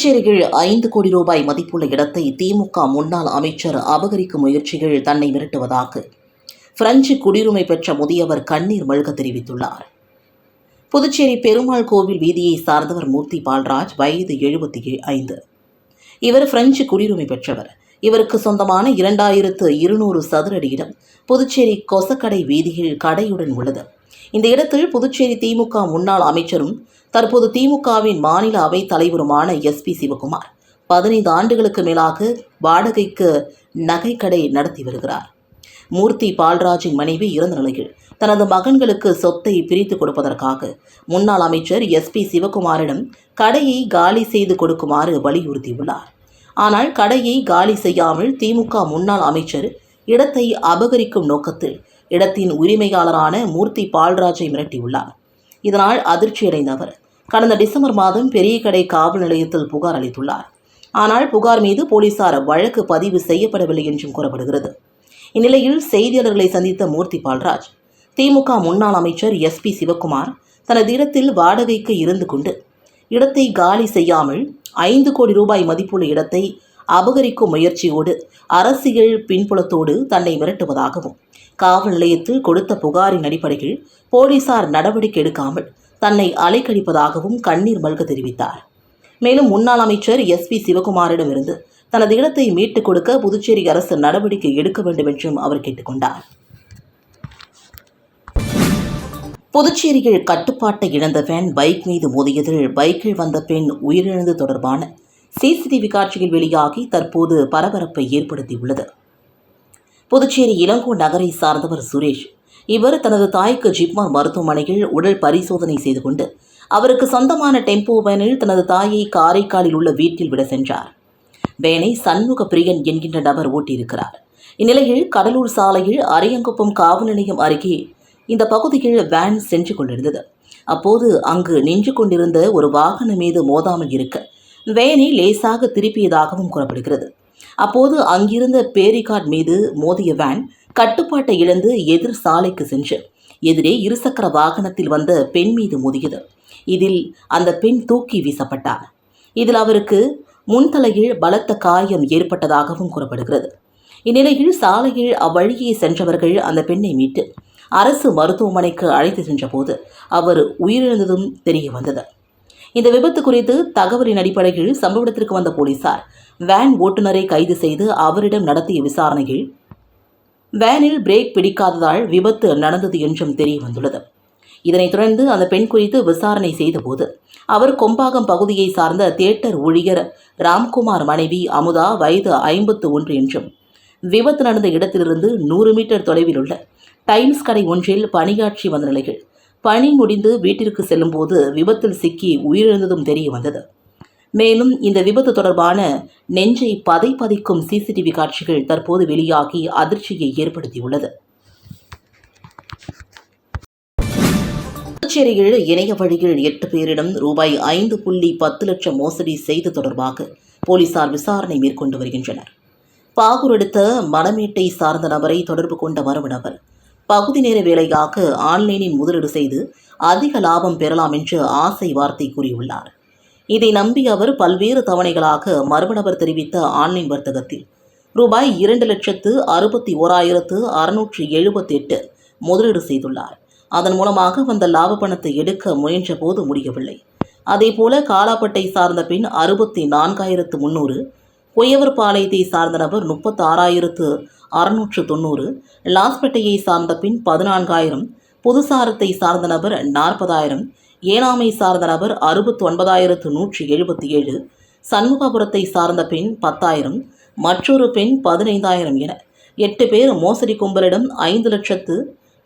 புதுச்சேரியில் ஐந்து கோடி ரூபாய் மதிப்புள்ள இடத்தை திமுக முன்னாள் அமைச்சர் அபகரிக்கும் முயற்சிகள் தன்னை மிரட்டுவதாக பிரெஞ்சு குடியுரிமை பெற்ற முதியவர் கண்ணீர் மல்க தெரிவித்துள்ளார். புதுச்சேரி பெருமாள் கோவில் வீதியை சார்ந்தவர் மூர்த்தி பால்ராஜ் வயது எழுபத்தி ஐந்து. இவர் பிரெஞ்சு குடியுரிமை பெற்றவர். இவருக்கு சொந்தமான இரண்டாயிரத்து இருநூறு சதுரடி இடம் புதுச்சேரி கொசக்கடை வீதியில் கடையுடன் உள்ளது. இந்த இடத்தில் புதுச்சேரி திமுக முன்னாள் அமைச்சரும் தற்போது திமுகவின் மாநில அவைத் தலைவருமான எஸ்பி சிவகுமார் பதினைந்து ஆண்டுகளுக்கு மேலாக வாடகைக்கு நகைக்கடை நடத்தி வருகிறார். மூர்த்தி பால்ராஜின் மனைவி இறந்த நிலையில் தனது மகன்களுக்கு சொத்தை பிரித்து கொடுப்பதற்காக முன்னாள் அமைச்சர் எஸ்பி சிவகுமாரிடம் கடையை காலி செய்து கொடுக்குமாறு வலியுறுத்தியுள்ளார். ஆனால் கடையை காலி செய்யாமல் திமுக முன்னாள் அமைச்சர் இடத்தை அபகரிக்கும் நோக்கத்தில் இடத்தின் உரிமையாளரான மூர்த்தி பால்ராஜை மிரட்டியுள்ளார். இதனால் அதிர்ச்சியடைந்த அவர் கடந்த டிசம்பர் மாதம் பெரிய கடை காவல் நிலையத்தில் புகார் அளித்துள்ளார். ஆனால் புகார் மீது போலீசார் வழக்கு பதிவு செய்யப்படவில்லை என்றும் கூறப்படுகிறது. இந்நிலையில் செய்தியாளர்களை சந்தித்த மூர்த்தி பால்ராஜ் திமுக முன்னாள் அமைச்சர் எஸ் பி சிவகுமார் தனது இடத்தில் வாடகைக்கு இருந்து கொண்டு இடத்தை காலி செய்யாமல் ஐந்து கோடி ரூபாய் மதிப்புள்ள இடத்தை அபகரிக்கும் முயற்சியோடு அரசியல் பின்புலத்தோடு தன்னை மிரட்டுவதாகவும் காவல் நிலையத்தில் கொடுத்த புகாரின் அடிப்படையில் போலீசார் நடவடிக்கை எடுக்காமல் தன்னை அலைக்கழிப்பதாகவும் கண்ணீர் மல்க தெரிவித்தார். மேலும் முன்னாள் அமைச்சர் எஸ் பி சிவகுமாரிடமிருந்து தனது இடத்தை மீட்டுக் கொடுக்க புதுச்சேரி அரசு நடவடிக்கை எடுக்க வேண்டும் என்றும் அவர் கேட்டுக்கொண்டார். புதுச்சேரியில் கட்டுப்பாட்டை இழந்த வேன் பைக் மீது மோதியதில் பைக்கில் வந்த பெண் உயிரிழந்து தொடர்பான சிசிடிவி காட்சியில் வெளியாகி தற்போது பரபரப்பை ஏற்படுத்தியுள்ளது. புதுச்சேரி இளங்கோ நகரை சார்ந்தவர் சுரேஷ் இவர் தனது தாய்க்கு ஜிப்மர் மருத்துவமனையில் உடல் பரிசோதனை செய்து கொண்டு அவருக்கு சொந்தமான டெம்போ வேனில் தனது தாயை காரைக்காலில் உள்ள வீட்டில் விட சென்றார். வேனை சண்முக பிரியன் என்கின்ற நபர் ஓட்டியிருக்கிறார். இந்நிலையில் கடலூர் சாலையில் அரியங்குப்பம் காவல் நிலையம் அருகே இந்த பகுதியில் வேன் சென்று கொண்டிருந்தது. அப்போது அங்கு நின்று கொண்டிருந்த ஒரு வாகனம் மீது மோதாமல் இருக்க வேனை லேசாக திருப்பியதாகவும் கூறப்படுகிறது. அப்போது அங்கிருந்த பேரிகார்ட் மீது மோதிய வேன் கட்டுப்பாட்டை இழந்து எதிர் சாலைக்கு சென்று எதிரே இருசக்கர வாகனத்தில் வந்த பெண் மீது மோதியது. இதில் அந்த பெண் தூக்கி வீசப்பட்டார் இதில் அவருக்கு முன்தலையில் பலத்த காயம் ஏற்பட்டதாகவும் கூறப்படுகிறது. இந்நிலையில் சாலையில் அவ்வழியே சென்றவர்கள் அந்த பெண்ணை மீட்டு அரசு மருத்துவமனைக்கு அழைத்து சென்றபோது அவர் உயிரிழந்ததும் தெரிய வந்தது. இந்த விபத்து குறித்து தகவலின் அடிப்படையில் சம்பவ இடத்திற்கு வந்த போலீசார் வேன் ஓட்டுநரை கைது செய்து அவரிடம் நடத்திய விசாரணையில் வேனில் பிரேக் பிடிக்காததால் விபத்து நடந்தது என்றும் தெரிய வந்துள்ளது இதனைத் தொடர்ந்து அந்த பெண் குறித்து விசாரணை செய்தபோது அவர் கொம்பாகம் பகுதியை சார்ந்த தியேட்டர் ஊழியர் ராம்குமார் மனைவி அமுதா வயது ஐம்பத்து ஒன்று என்றும் விபத்து நடந்த இடத்திலிருந்து நூறு மீட்டர் தொலைவில் உள்ள டைம்ஸ் கடை ஒன்றில் பணியாற்றி வந்த நிலையில் பணி முடிந்து வீட்டிற்கு செல்லும்போது விபத்தில் சிக்கி உயிரிழந்ததும் தெரிய வந்தது. மேலும் இந்த விபத்து தொடர்பான நெஞ்சை பதை பதிக்கும் சிசிடிவி காட்சிகள் தற்போது வெளியாகி அதிர்ச்சியை ஏற்படுத்தியுள்ளது. புதுச்சேரியில் இணைய வழியில் எட்டு பேரிடம் ரூபாய் ஐந்து புள்ளி பத்து லட்சம் மோசடி செய்து தொடர்பாக போலீசார் விசாரணை மேற்கொண்டு வருகின்றனர். பாகூர் எடுத்த மணமேட்டை சார்ந்த நபரை தொடர்பு கொண்ட மர்ம நபர் பகுதி நேர வேலையாக ஆன்லைனில் முதலீடு செய்து அதிக லாபம் பெறலாம் என்று ஆசை வார்த்தை கூறியுள்ளார். இதை நம்பி அவர் பல்வேறு தவணைகளாக மர்மநபர் தெரிவித்த ஆன்லைன் வர்த்தகத்தில் ரூபாய் இரண்டு லட்சத்து அறுபத்தி ஓராயிரத்து அறுநூற்றி எழுபத்தி எட்டு முதலீடு செய்துள்ளார். அதன் மூலமாக வந்த லாப பணத்தை எடுக்க முயன்ற போது முடியவில்லை. அதேபோல காலாப்பட்டை சார்ந்த பின் அறுபத்தி நான்காயிரத்து முன்னூறு குயவர்பாளையத்தை சார்ந்த நபர் முப்பத்தாறாயிரத்து அறுநூற்று தொண்ணூறு லாஸ்பேட்டையை சார்ந்த பின் பதினான்காயிரம் புதுசாரத்தை சார்ந்த நபர் நாற்பதாயிரம் ஏனாமை சார்ந்த நபர் அறுபத்தி ஒன்பதாயிரத்து நூற்றி எழுபத்தி ஏழு சண்முகபுரத்தை சார்ந்த பெண் பத்தாயிரம் மற்றொரு பெண் பதினைந்தாயிரம் என எட்டு பேர் மோசடி கும்பலிடம் ஐந்து லட்சத்து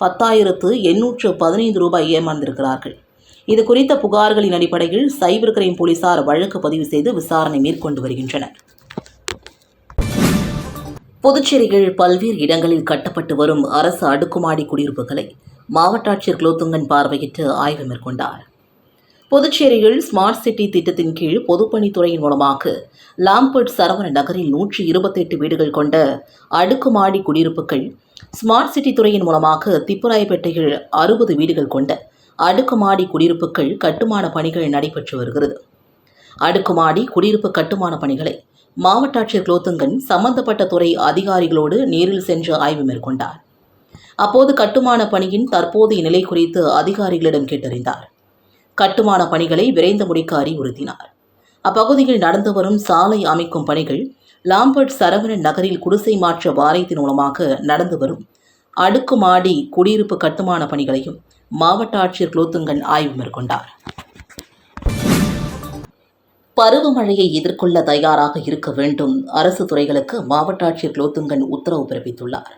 பத்தாயிரத்து எண்ணூற்று பதினைந்து ரூபாய் ஏமாந்திருக்கிறார்கள். இது குறித்த புகார்களின் அடிப்படையில் சைபர் கிரைம் போலீசார் வழக்கு பதிவு செய்து விசாரணை மேற்கொண்டு வருகின்றனர். புதுச்சேரியில் பல்வேறு இடங்களில் கட்டப்பட்டு வரும் அரசு அடுக்குமாடி குடியிருப்புகளை மாவட்ட ஆட்சியர் குலோத்துங்கன் பார்வையிட்டு ஆய்வு மேற்கொண்டார். புதுச்சேரியில் ஸ்மார்ட் சிட்டி திட்டத்தின் கீழ் பொதுப்பணித்துறையின் மூலமாக லாம்பர்ட் சரவண நகரில் நூற்றி இருபத்தெட்டு வீடுகள் கொண்ட அடுக்குமாடி குடியிருப்புகள் ஸ்மார்ட் சிட்டி துறையின் மூலமாக திப்புராயப்பேட்டையில் அறுபது வீடுகள் கொண்ட அடுக்குமாடி குடியிருப்புகள் கட்டுமான பணிகள் நடைபெற்று வருகிறது. அடுக்குமாடி குடியிருப்பு கட்டுமான பணிகளை மாவட்ட ஆட்சியர் குலோத்துங்கன் சம்பந்தப்பட்ட துறை அதிகாரிகளோடு நேரில் சென்று ஆய்வு மேற்கொண்டார். அப்போது கட்டுமான பணியின் தற்போதைய நிலை குறித்து அதிகாரிகளிடம் கேட்டறிந்தார். கட்டுமான பணிகளை விரைந்து முடிக்க அறிவுறுத்தினார். அப்பகுதியில் நடந்து வரும் சாலை அமைக்கும் பணிகள் லாம்பர்ட் சரவணன் நகரில் குடிசை மாற்ற வாரியத்தின் மூலமாக நடந்து வரும். அடுக்குமாடி குடியிருப்பு கட்டுமான பணிகளையும் மாவட்ட ஆட்சியர் குலோத்துங்கன் ஆய்வு மேற்கொண்டார். பருவமழையை எதிர்கொள்ள தயாராக இருக்க வேண்டும் அரசு துறைகளுக்கு மாவட்ட ஆட்சியர் குலோத்துங்கன் உத்தரவு பிறப்பித்துள்ளார்.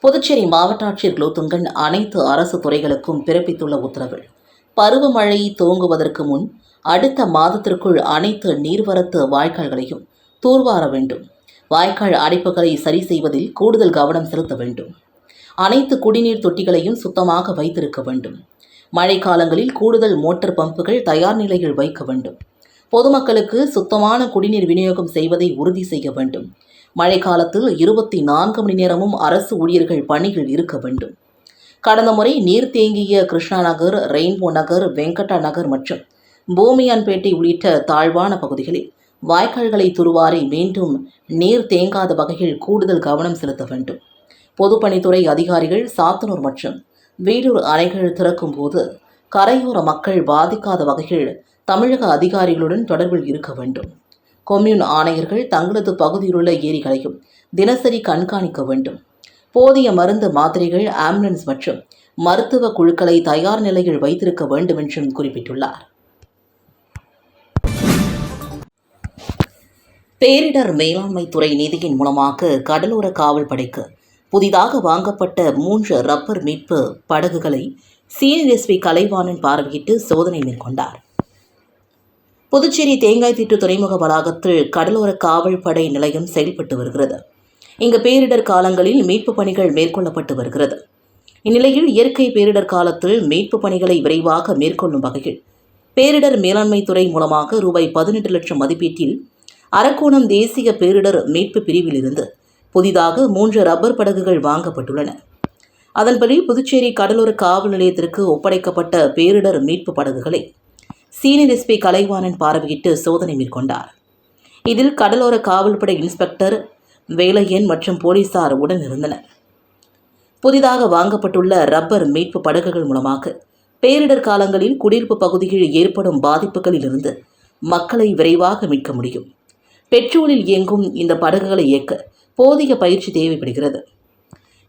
புதுச்சேரி மாவட்ட ஆட்சியர் குலோத்துங்கன் அனைத்து அரசு துறைகளுக்கும் பிறப்பித்துள்ள உத்தரவில் பருவமழை துவங்குவதற்கு முன் அடுத்த மாதத்திற்குள் அனைத்து நீர்வரத்து வாய்க்கால்களையும் தூர்வார வேண்டும். வாய்க்கால் அடைப்புகளை சரி செய்வதில் கூடுதல் கவனம் செலுத்த வேண்டும். அனைத்து குடிநீர் தொட்டிகளையும் சுத்தமாக வைத்திருக்க வேண்டும். மழைக்காலங்களில் கூடுதல் மோட்டார் பம்புகள் தயார் நிலையில் வைக்க வேண்டும். பொதுமக்களுக்கு சுத்தமான குடிநீர் விநியோகம் செய்வதை உறுதி செய்ய வேண்டும். மழைக்காலத்தில் இருபத்தி நான்கு மணி நேரமும் அரசு ஊழியர்கள் பணியில் இருக்க வேண்டும். கடந்த முறை நீர் தேங்கிய கிருஷ்ணா நகர் ரெயின்போ நகர் வெங்கடா நகர் மற்றும் பூமியான்பேட்டை உள்ளிட்ட தாழ்வான பகுதிகளில் வாய்க்கால்களை துருவாரி மீண்டும் நீர் தேங்காத வகையில் கூடுதல் கவனம் செலுத்த வேண்டும். பொதுப்பணித்துறை அதிகாரிகள் சாத்தனூர் மற்றும் வீடூர் அணைகள் திறக்கும் போது கரையோர மக்கள் பாதிக்காத வகையில் தமிழக அதிகாரிகளுடன் தொடர்பில் இருக்க வேண்டும். கொம்யூன் ஆணையர்கள் தங்களது பகுதியிலுள்ள ஏரிகளையும் தினசரி கண்காணிக்க வேண்டும். போதிய மருந்து மாத்திரைகள் ஆம்புலன்ஸ் மற்றும் மருத்துவ குழுக்களை தயார் நிலையில் வைத்திருக்க வேண்டும் என்றும் குறிப்பிட்டுள்ளார். பேரிடர் மேலாண்மை துறை நிதியின் மூலமாக கடலோர காவல் படைக்கு புதிதாக வாங்கப்பட்ட மூன்று ரப்பர் மீட்பு படகுகளை சிஎஸ்வி கலைவாணன் பார்வையிட்டு சோதனை மேற்கொண்டார். புதுச்சேரி தேங்காய் திட்டு துறைமுக வளாகத்தில் கடலோர காவல் படை நிலையம் செயல்பட்டு வருகிறது. இங்கு பேரிடர் காலங்களில் மீட்பு பணிகள் மேற்கொள்ளப்பட்டு வருகிறது. இந்நிலையில் இயற்கை பேரிடர் காலத்தில் மீட்பு பணிகளை விரைவாக மேற்கொள்ளும் வகையில் பேரிடர் மேலாண்மை துறை மூலமாக ரூபாய் பதினெட்டு லட்சம் மதிப்பீட்டில் அரக்கோணம் தேசிய பேரிடர் மீட்பு பிரிவிலிருந்து புதிதாக மூன்று ரப்பர் படகுகள் வாங்கப்பட்டுள்ளன. அதன்படி புதுச்சேரி கடலோர காவல் நிலையத்திற்கு ஒப்படைக்கப்பட்ட பேரிடர் மீட்பு படகுகளை சீனியர் எஸ்பி கலைவாணன் பார்வையிட்டு சோதனை மேற்கொண்டார். இதில் கடலோர காவல்படை இன்ஸ்பெக்டர் வேலையன் மற்றும் போலீசார் உடன் இருந்தனர் புதிதாக வாங்கப்பட்டுள்ள ரப்பர் மீட்பு படகுகள் மூலமாக பேரிடர் காலங்களில் குடியிருப்பு பகுதியில் ஏற்படும் பாதிப்புகளிலிருந்து மக்களை விரைவாக மீட்க முடியும். பெட்ரோலில் இயங்கும் இந்த படகுகளை இயக்க போதிய பயிற்சி தேவைப்படுகிறது.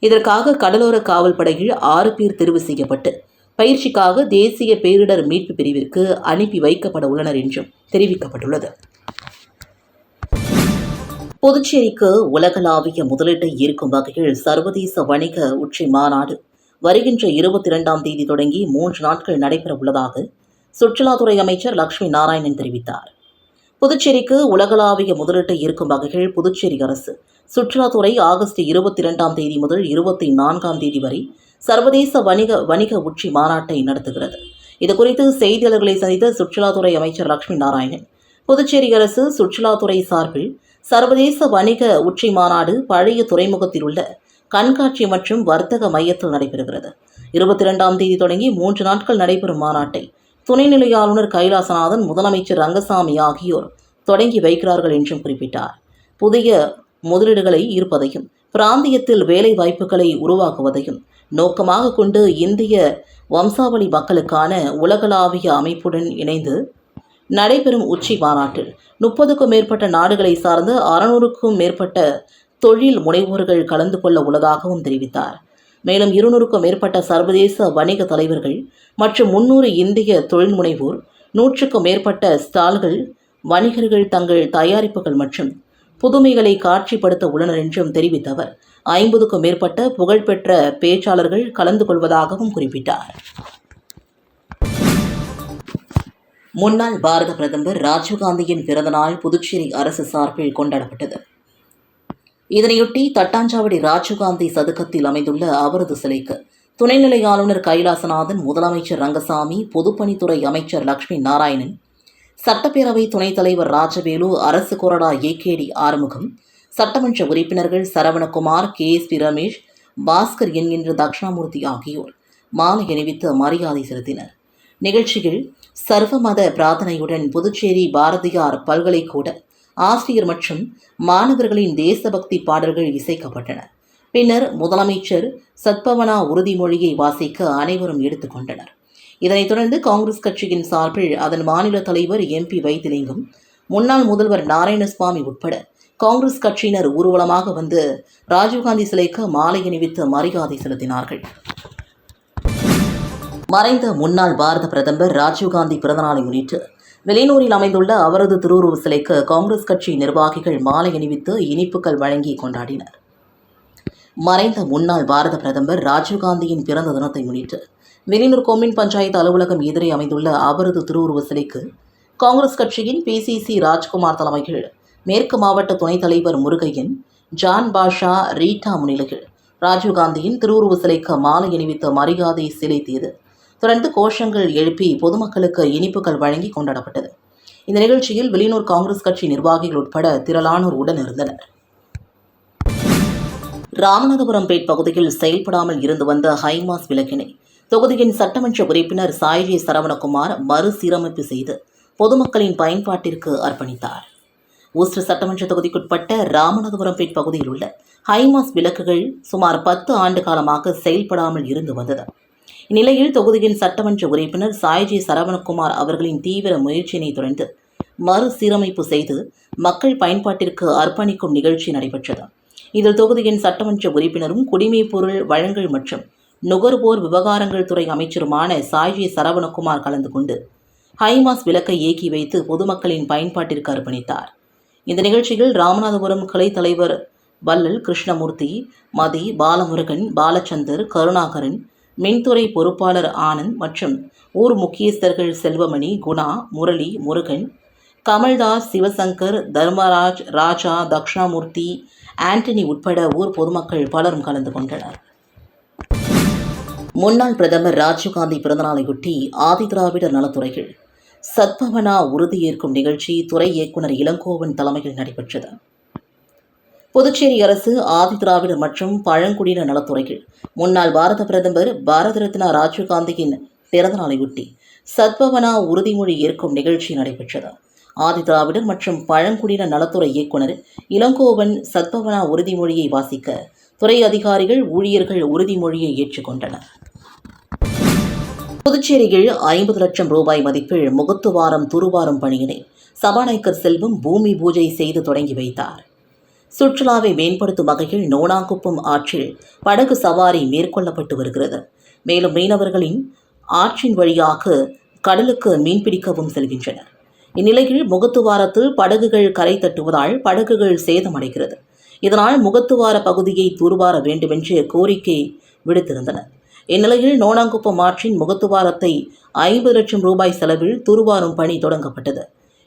இதற்காக கடலோர காவல் படையில் ஆறு பேர் தெரிவு செய்யப்பட்டு பயிற்சிக்காக தேசிய பேரிடர் மீட்பு பிரிவிற்கு அனுப்பி வைக்கப்பட உள்ளனர் என்றும் தெரிவிக்கப்பட்டுள்ளது. புதுச்சேரிக்கு உலகளாவிய முதலீட்டை ஈர்க்கும் வகையில் சர்வதேச வணிக உச்சி மாநாடு வருகின்ற இருபத்தி இரண்டாம் தேதி தொடங்கி மூன்று நாட்கள் நடைபெற உள்ளதாக சுற்றுலாத்துறை அமைச்சர் லக்ஷ்மி நாராயணன் தெரிவித்தார். புதுச்சேரிக்கு உலகளாவிய முதலீட்டை ஈர்க்கும் வகையில் புதுச்சேரி அரசு சுற்றுலாத்துறை ஆகஸ்ட் இருபத்தி இரண்டாம் தேதி முதல் இருபத்தி நான்காம் தேதி வரை சர்வதேச வணிக வணிக உச்சி மாநாட்டை நடத்துகிறது. இதுகுறித்து செய்தியாளர்களை சந்தித்த சுற்றுலாத்துறை அமைச்சர் லட்சுமி நாராயணன் புதுச்சேரி அரசு சுற்றுலாத்துறை சார்பில் சர்வதேச வணிக உச்சி மாநாடு பழைய துறைமுகத்தில் உள்ள கண்காட்சி மற்றும் வர்த்தக மையத்தில் நடைபெறுகிறது. இருபத்தி இரண்டாம் தேதி தொடங்கி மூன்று நாட்கள் நடைபெறும் மாநாட்டை துணைநிலை ஆளுநர் கைலாசநாதன் முதலமைச்சர் ரங்கசாமி ஆகியோர் தொடங்கி வைக்கிறார்கள் என்றும் குறிப்பிட்டார். புதிய முதலீடுகளை ஈர்ப்பதையும் பிராந்தியத்தில் வேலை வாய்ப்புகளை உருவாக்குவதையும் நோக்கமாக கொண்டு இந்திய வம்சாவளி மக்களுக்கான உலகளாவிய அமைப்புடன் இணைந்து நடைபெறும் உச்சி மாநாட்டில் முப்பதுக்கும் மேற்பட்ட நாடுகளை சார்ந்து அறுநூறுக்கும் மேற்பட்ட தொழில் முனைவோர்கள் கலந்து கொள்ள உள்ளதாகவும் தெரிவித்தார். மேலும் இருநூறுக்கும் மேற்பட்ட சர்வதேச வணிக தலைவர்கள் மற்றும் முன்னூறு இந்திய தொழில் முனைவோர் நூற்றுக்கும் மேற்பட்ட ஸ்டால்கள் வணிகர்கள் தங்கள் தயாரிப்புகள் மற்றும் புதுமைகளை காட்சிப்படுத்த உள்ளனர் என்றும் தெரிவித்த அவர். ஐம்பதுக்கும் மேற்பட்ட புகழ்பெற்ற பேச்சாளர்கள் கலந்து கொள்வதாகவும் குறிப்பிட்டார். முன்னாள் பாரத பிரதமர் ராஜீவ்காந்தியின் பிறந்தநாள் புதுச்சேரி அரசு சார்பில் கொண்டாடப்பட்டது. இதனையொட்டி தட்டாஞ்சாவடி ராஜீவ்காந்தி சதுக்கத்தில் அமைந்துள்ள அவரது சிலைக்கு துணைநிலை ஆளுநர் கைலாசநாதன் முதலமைச்சர் ரங்கசாமி பொதுப்பணித்துறை அமைச்சர் லட்சுமி நாராயணன் சட்டப்பேரவை துணைத் தலைவர் ராஜவேலு அரசு கொறடா ஏகேடி ஆறுமுகம். சட்டமன்ற உறுப்பினர்கள் Saravanakumar K. S. P. Ramesh Bhaskar என்கின்ற தட்சிணாமூர்த்தி ஆகியோர் மாலை அணிவித்து மரியாதை செலுத்தினர். நிகழ்ச்சியில் சர்வமத பிரார்த்தனையுடன் புதுச்சேரி பாரதியார் பல்கலைக்கூட ஆசிரியர் மற்றும் மாணவர்களின் தேசபக்தி பாடல்கள் இசைக்கப்பட்டன. பின்னர் முதலமைச்சர் சத்பவனா உறுதிமொழியை வாசிக்க அனைவரும் எடுத்துக்கொண்டனர். இதனைத் தொடர்ந்து காங்கிரஸ் கட்சியின் சார்பில் அதன் மாநில தலைவர் எம்பி வைத்திலிங்கம் முன்னாள் முதல்வர் நாராயணசுவாமி உட்பட காங்கிரஸ் கட்சியினர் ஊர்வலமாக வந்து ராஜீவ்காந்தி சிலைக்கு மாலை அணிவித்து மரியாதை செலுத்தினார்கள். மறைந்த முன்னாள் பாரத பிரதமர் ராஜீவ்காந்தி பிறந்தநாளை முன்னிட்டு வெளியூரில் அமைந்துள்ள அவரது திருவுருவ சிலைக்கு காங்கிரஸ் கட்சி நிர்வாகிகள் மாலை அணிவித்து இனிப்புகள் வழங்கி கொண்டாடினர். மறைந்த முன்னாள் பாரத பிரதமர் ராஜீவ்காந்தியின் பிறந்த தினத்தை முன்னிட்டு வெளியூர் கொம்மின் பஞ்சாயத்து அலுவலகம் எதிரே அமைந்துள்ள அவரது திருவுருவ சிலைக்கு காங்கிரஸ் கட்சியின் பிசிசி ராஜ்குமார் தலைமையில் மேற்கு மாவட்ட துணைத் தலைவர் முருகையன் ஜான் பாஷா ரீட்டா முன்னிலையில் ராஜீவ்காந்தியின் திருவுருவ சிலைக்கு மாலை அணிவித்து மரியாதை செலுத்தியது. தொடர்ந்து கோஷங்கள் எழுப்பி பொதுமக்களுக்கு இனிப்புகள் வழங்கி கொண்டாடப்பட்டது. இந்த நிகழ்ச்சியில் வெளியூர் காங்கிரஸ் கட்சி நிர்வாகிகள் உட்பட திரளானோர் உடன் இருந்தனர் ராமநாதபுரம்பேட் பகுதியில் செயல்படாமல் இருந்து வந்த ஹைமாஸ் விளக்கினை தொகுதியின் சட்டமன்ற உறுப்பினர் சாய்ஜி சரவணகுமார் மறுசீரமைப்பு செய்து பொதுமக்களின் பயன்பாட்டிற்கு அர்ப்பணித்தார். ஊஸ்டர் சட்டமன்ற தொகுதிக்குட்பட்ட ராமநாதபுரம்பேட் பகுதியில் உள்ள ஹைமாஸ் விளக்குகள் சுமார் பத்து ஆண்டு காலமாக செயல்படாமல் இருந்து வந்தது. இந்நிலையில் தொகுதியின் சட்டமன்ற உறுப்பினர் சாய்ஜி சரவணகுமார் அவர்களின் தீவிர முயற்சியினை தொடர்ந்து மறுசீரமைப்பு செய்து மக்கள் பயன்பாட்டிற்கு அர்ப்பணிக்கும் நிகழ்ச்சி நடைபெற்றது. இதில் தொகுதியின் சட்டமன்ற உறுப்பினரும் குடிமைப் பொருள் வழங்கல் மற்றும் நுகர்வோர் விவகாரங்கள் துறை அமைச்சருமான சாய்ஜி சரவணகுமார் கலந்து கொண்டு ஹைமாஸ் விளக்கை இயக்கி வைத்து பொதுமக்களின் பயன்பாட்டிற்கு அர்ப்பணித்தார். இந்த நிகழ்ச்சியில் ராமநாதபுரம் கிளை தலைவர் வல்லல் கிருஷ்ணமூர்த்தி மதி பாலமுருகன் பாலச்சந்தர் கருணாகரன் மின்துறை பொறுப்பாளர் ஆனந்த் மற்றும் ஊர் முக்கியஸ்தர்கள் செல்வமணி குணா முரளி முருகன் கமல்தாஸ் சிவசங்கர் தர்மராஜ் ராஜா தக்ஷணாமூர்த்தி ஆண்டனி உட்பட ஊர் பொதுமக்கள் பலரும் கலந்து கொண்டனர். முன்னாள் பிரதமர் ராஜீவ்காந்தி பிறந்தநாளையொட்டி ஆதிதிராவிடர் நலத்துறையில் சத்பவனா உறுதியேற்கும் நிகழ்ச்சி துறை இயக்குனர் இளங்கோவன் தலைமையில் நடைபெற்றது. புதுச்சேரி அரசு ஆதிதிராவிடர் மற்றும் பழங்குடியினர் நலத்துறையில் முன்னாள் பாரத பிரதமர் பாரத ரத்னா ராஜீவ்காந்தியின் பிறந்தநாளையொட்டி சத்பவனா உறுதிமொழி ஏற்கும் நிகழ்ச்சி நடைபெற்றது. ஆதிதிராவிடர் மற்றும் பழங்குடியினர் நலத்துறை இயக்குனர் இளங்கோவன் சத்பவனா உறுதிமொழியை வாசிக்க துறை அதிகாரிகள் ஊழியர்கள் உறுதிமொழியை ஏற்றுக்கொண்டனர். புதுச்சேரியில் ஐம்பது லட்சம் ரூபாய் மதிப்பில் முகத்துவாரம் துருவாரும் பணியினை சபாநாயகர் செல்வம் பூமி பூஜை செய்து தொடங்கி வைத்தார். சுற்றுலாவை மேம்படுத்தும் வகையில் நோனாங்குப்பம் ஆற்றில் படகு சவாரி மேற்கொள்ளப்பட்டு வருகிறது. மேலும் மீனவர்களின் ஆற்றின் வழியாக கடலுக்கு மீன்பிடிக்கவும் செல்கின்றனர். இந்நிலையில் முகத்துவாரத்தில் படகுகள் கரை தட்டுவதால் படகுகள் சேதமடைகிறது. இதனால் முகத்துவார பகுதியை தூர்வார வேண்டுமென்று கோரிக்கை விடுத்திருந்தனர். இந்நிலையில் நோனாங்குப்பம் ஆற்றின் முகத்துவாரத்தை ஐம்பது லட்சம் ரூபாய் செலவில் தூர்வாரும் பணி தொடங்கப்பட்டது.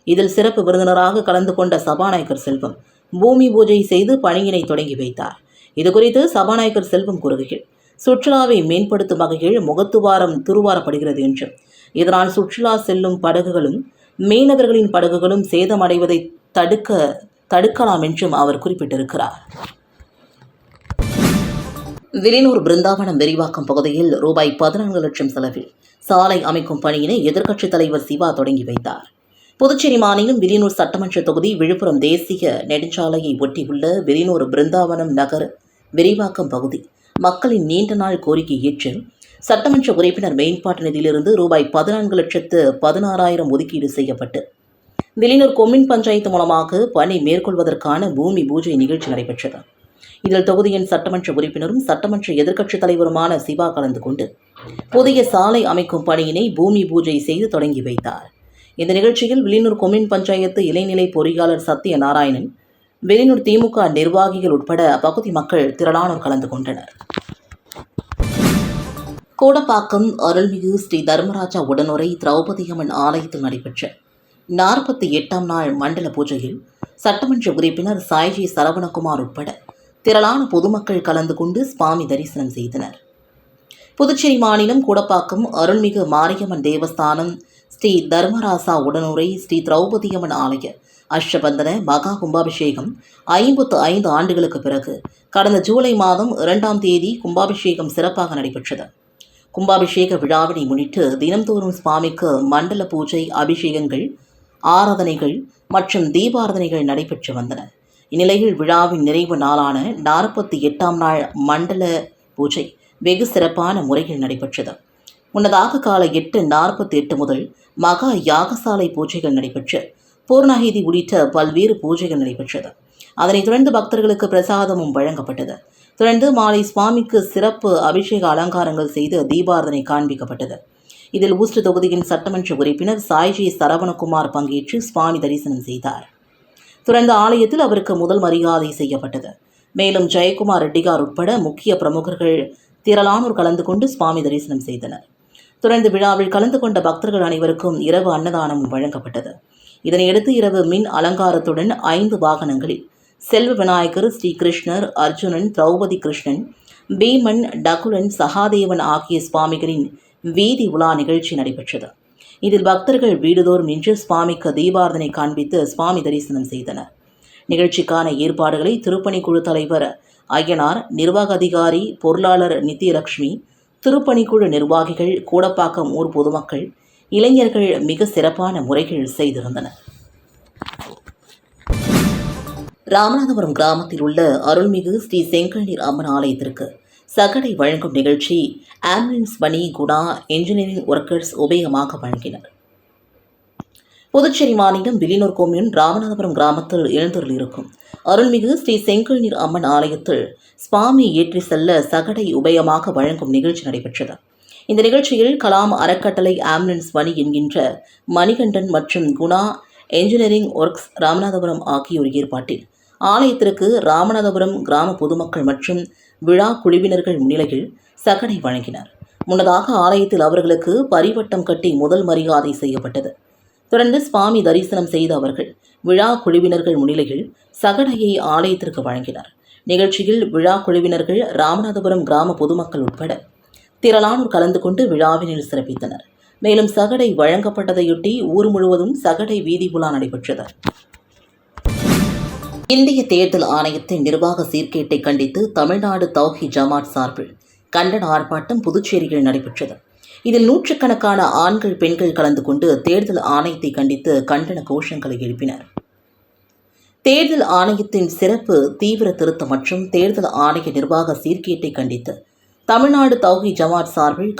இதில் சிறப்பு விருந்தினராக கலந்து கொண்ட சபாநாயகர் செல்வம் பூமி பூஜை செய்து பணியினை தொடங்கி வைத்தார். இதுகுறித்து சபாநாயகர் செல்வம் கூறுகையில் சுற்றுலாவை மேம்படுத்தும் வகையில் முகத்துவாரம் துருவாரப்படுகிறது என்றும் இதனால் சுற்றுலா செல்லும் படகுகளும் மீனவர்களின் படகுகளும் சேதமடைவதை தடுக்க தடுக்கலாம் என்றும் அவர் குறிப்பிட்டிருக்கிறார். விலினூர் பிருந்தாவனம் விரிவாக்கம் பகுதியில் ரூபாய் பதினான்கு லட்சம் செலவில் சாலை அமைக்கும் பணியினை எதிர்க்கட்சித் தலைவர் சிவா தொடங்கி வைத்தார். புதுச்சேரி மாநிலம் விலினூர் சட்டமன்ற தொகுதி விழுப்புரம் தேசிய நெடுஞ்சாலையை ஒட்டியுள்ள விலினூர் பிருந்தாவனம் நகர் விரிவாக்கம் பகுதி மக்களின் நீண்ட நாள் கோரிக்கை ஏற்று சட்டமன்ற உறுப்பினர் மேம்பாட்டு நிதியிலிருந்து ரூபாய் பதினான்கு லட்சத்து பதினாறாயிரம் ஒதுக்கீடு செய்யப்பட்டு வெளியூர் கொம்மின் பஞ்சாயத்து மூலமாக பணி மேற்கொள்வதற்கான பூமி பூஜை நிகழ்ச்சி நடைபெற்றது. இதில் தொகுதியின் சட்டமன்ற உறுப்பினரும் சட்டமன்ற எதிர்க்கட்சித் தலைவருமான சிவா கலந்து கொண்டு புதிய சாலை அமைக்கும் பணியினை பூமி பூஜை செய்து தொடங்கி வைத்தார். இந்த நிகழ்ச்சியில் வெளியூர் கொம்மின் பஞ்சாயத்து இளைநிலை பொறியாளர் சத்ய நாராயணன் வெளியூர் திமுக நிர்வாகிகள் உட்பட அப்பகுதி மக்கள் திரளானோர் கலந்து கொண்டனர். கோடப்பாக்கம் அருள்மிகு ஸ்ரீ தர்மராஜா உடனுரை திரௌபதி அம்மன் ஆலயத்தில் நடைபெற்ற நாற்பத்தி எட்டாம் நாள் மண்டல பூஜையில் சட்டமன்ற உறுப்பினர் சாய்ஜி சரவணகுமார் உட்பட திரளான பொதுமக்கள் கலந்து கொண்டு சுவாமி தரிசனம் செய்தனர். புதுச்சேரி மாநிலம் கூடப்பாக்கம் அருள்மிகு மாரியம்மன் தேவஸ்தானம் ஸ்ரீ தர்மராசா உடனுரை ஸ்ரீ திரௌபதியம்மன் ஆலய அஷ்டபந்தன மகா கும்பாபிஷேகம் ஐம்பத்து ஐந்து ஆண்டுகளுக்கு பிறகு கடந்த ஜூலை மாதம் இரண்டாம் தேதி கும்பாபிஷேகம் சிறப்பாக நடைபெற்றது. கும்பாபிஷேக விழாவினை முன்னிட்டு தினம்தோறும் சுவாமிக்கு மண்டல பூஜை அபிஷேகங்கள் ஆராதனைகள் மற்றும் தீபாராதனைகள் நடைபெற்று வந்தன. இந்நிலையில் விழாவின் நிறைவு நாளான நாற்பத்தி எட்டாம் நாள் மண்டல பூஜை வெகு சிறப்பான முறையில் நடைபெற்றது. முன்னதாக காலை எட்டு நாற்பத்தி எட்டு முதல் மகா யாகசாலை பூஜைகள் நடைபெற்று பூர்ணாகிதி உள்ளிட்ட பல்வேறு பூஜைகள் நடைபெற்றது. அதனைத் தொடர்ந்து பக்தர்களுக்கு பிரசாதமும் வழங்கப்பட்டது. தொடர்ந்து மாலை சுவாமிக்கு சிறப்பு அபிஷேக அலங்காரங்கள் செய்து தீபாரதனை காண்பிக்கப்பட்டது. இதில் ஊஸ்ட் தொகுதியின் சட்டமன்ற உறுப்பினர் சாய்ஜி சரவணகுமார் பங்கேற்று சுவாமி தரிசனம் செய்தார். தொடர்ந்து ஆலயத்தில் அவருக்கு முதல் மரியாதை செய்யப்பட்டது. மேலும் ஜெயக்குமார் ரெட்டிகார் உட்பட முக்கிய பிரமுகர்கள் திரளானோர் கலந்து கொண்டு சுவாமி தரிசனம் செய்தனர். தொடர்ந்து விழாவில் கலந்து கொண்ட பக்தர்கள் அனைவருக்கும் இரவு அன்னதானமும் வழங்கப்பட்டது. இதனையடுத்து இரவு மின் அலங்காரத்துடன் ஐந்து வாகனங்களில் செல்வ விநாயகர் ஸ்ரீ கிருஷ்ணர் அர்ஜுனன் திரௌபதி கிருஷ்ணன் பீமன் டகுலன் சகாதேவன் ஆகிய சுவாமிகளின் வீதி உலா நிகழ்ச்சி நடைபெற்றது. இதில் பக்தர்கள் வீடுதோறும் நின்று சுவாமிக்கு தீபாரதனை காண்பித்து சுவாமி தரிசனம் செய்தனர். நிகழ்ச்சிக்கான ஏற்பாடுகளை திருப்பணிக்குழு தலைவர் ஐயனார் நிர்வாக அதிகாரி பொருளாளர் நித்யலட்சுமி திருப்பணிக்குழு நிர்வாகிகள் கூடப்பாக்கம் ஊர் பொதுமக்கள் இளைஞர்கள் மிக சிறப்பான முறைகள் செய்திருந்தனர். ராமநாதபுரம் கிராமத்தில் உள்ள அருள்மிகு ஸ்ரீ செங்கல்நீர் அம்மன் ஆலயத்திற்கு சகடை வழங்கும் நிகழ்ச்சி ஆம்புலன்ஸ் பணி குணா என்ஜினியரிங் ஒர்க்கர்ஸ் உபயோகமாக வழங்கினர். புதுச்சேரி மாநிலம் வில்லியனூர் கோமியூன் ராமநாதபுரம் கிராமத்தில் எழுந்தருளிருக்கும் அருள்மிகு ஸ்ரீ செங்கல்நீர் அம்மன் ஆலயத்தில் சுவாமி ஏற்றி செல்ல சகடை உபயமாக வழங்கும் நிகழ்ச்சி நடைபெற்றது. இந்த நிகழ்ச்சியில் கலாம் அறக்கட்டளை ஆம்புலன்ஸ் பணி என்கின்ற மணிகண்டன் மற்றும் குணா என்ஜினியரிங் ஒர்க்ஸ் ராமநாதபுரம் ஆகியோர் ஏற்பாட்டில் ஆலயத்திற்கு ராமநாதபுரம் கிராம பொதுமக்கள் மற்றும் விழா குழுவினர்கள் முன்னிலையில் சகடை வழங்கினர். முன்னதாக ஆலயத்தில் அவர்களுக்கு பரிவட்டம் கட்டி முதல் மரியாதை செய்யப்பட்டது. தொடர்ந்து சுவாமி தரிசனம் செய்த அவர்கள் விழா குழுவினர்கள் முன்னிலையில் சகடையை ஆலயத்திற்கு வழங்கினர். நிகழ்ச்சியில் விழா குழுவினர்கள் ராமநாதபுரம் கிராம பொதுமக்கள் உட்பட திரளானோர் கலந்து கொண்டு விழாவினில் சிறப்பித்தனர். மேலும் சகடை வழங்கப்பட்டதையொட்டி ஊர் முழுவதும் சகடை வீதி உலா நடைபெற்றது. இந்திய தேர்தல் ஆணையத்தின் நிர்வாக சீர்கேட்டை கண்டித்து தமிழ்நாடு தௌஹி ஜமாத் சார்பில் கண்டன ஆர்ப்பாட்டம் புதுச்சேரியில் நடைபெற்றது. இதில் நூற்றுக்கணக்கான ஆண்கள் பெண்கள் கலந்து கொண்டு தேர்தல் ஆணையத்தை கண்டித்து கண்டன கோஷங்களை எழுப்பினர். தேர்தல் ஆணையத்தின் சிறப்பு தீவிர திருத்தம் மற்றும் தேர்தல் ஆணைய நிர்வாக சீர்கேட்டை கண்டித்து தமிழ்நாடு தௌஹி ஜமாத் சார்பில்